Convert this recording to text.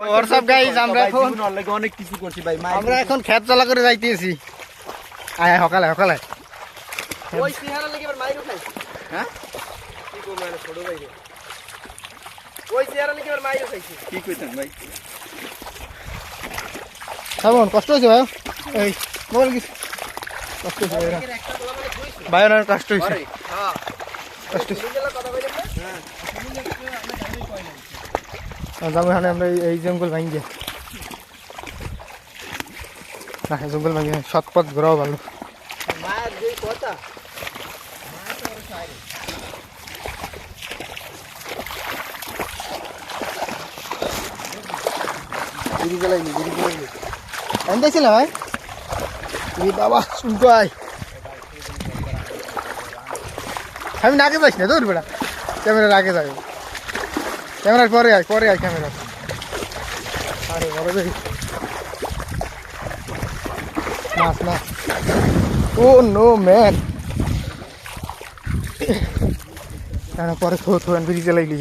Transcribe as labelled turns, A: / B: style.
A: WhatsApp guys আমরা এখন
B: অনেক কিছু করছি ভাই
A: আমরা এখন খেত চলা করে যাইতেছি। আয় আয়, সকালে সকালে
C: ওই সিহারা লাগি এবার মাইরো খাই
B: হ্যাঁ?
C: কি করব মানে ছোট ভাই ওই সিহারা লাগি এবার মাইরো খাইছি।
B: কি কইতেন ভাই?
A: কেমন কষ্ট হয়েছে ভাই। এই মোবাইল কি? কষ্ট হয়েছে ভাই অনেক কষ্ট হয়েছে
C: হ্যাঁ।
A: কষ্ট হয়েছে
C: কথা কইলে
A: যাব এখানে আমরা এই- জঙ্গল ভাঙিয়ে। না জঙ্গল ভাঙিয়ে সৎপথ ঘোরাও ভালো। আমি ভাই বাবা শুনকাই আমি নাকে যাইস না দৌড় বেড়া। ক্যামেরার আগে যাই ক্যামেরার পরে আয় পরে আয় ক্যামেরা। আরে বড় দেখি মাছ না। ও নো ম্যান পরে থো থো ব্রিজে জ্বালাইলি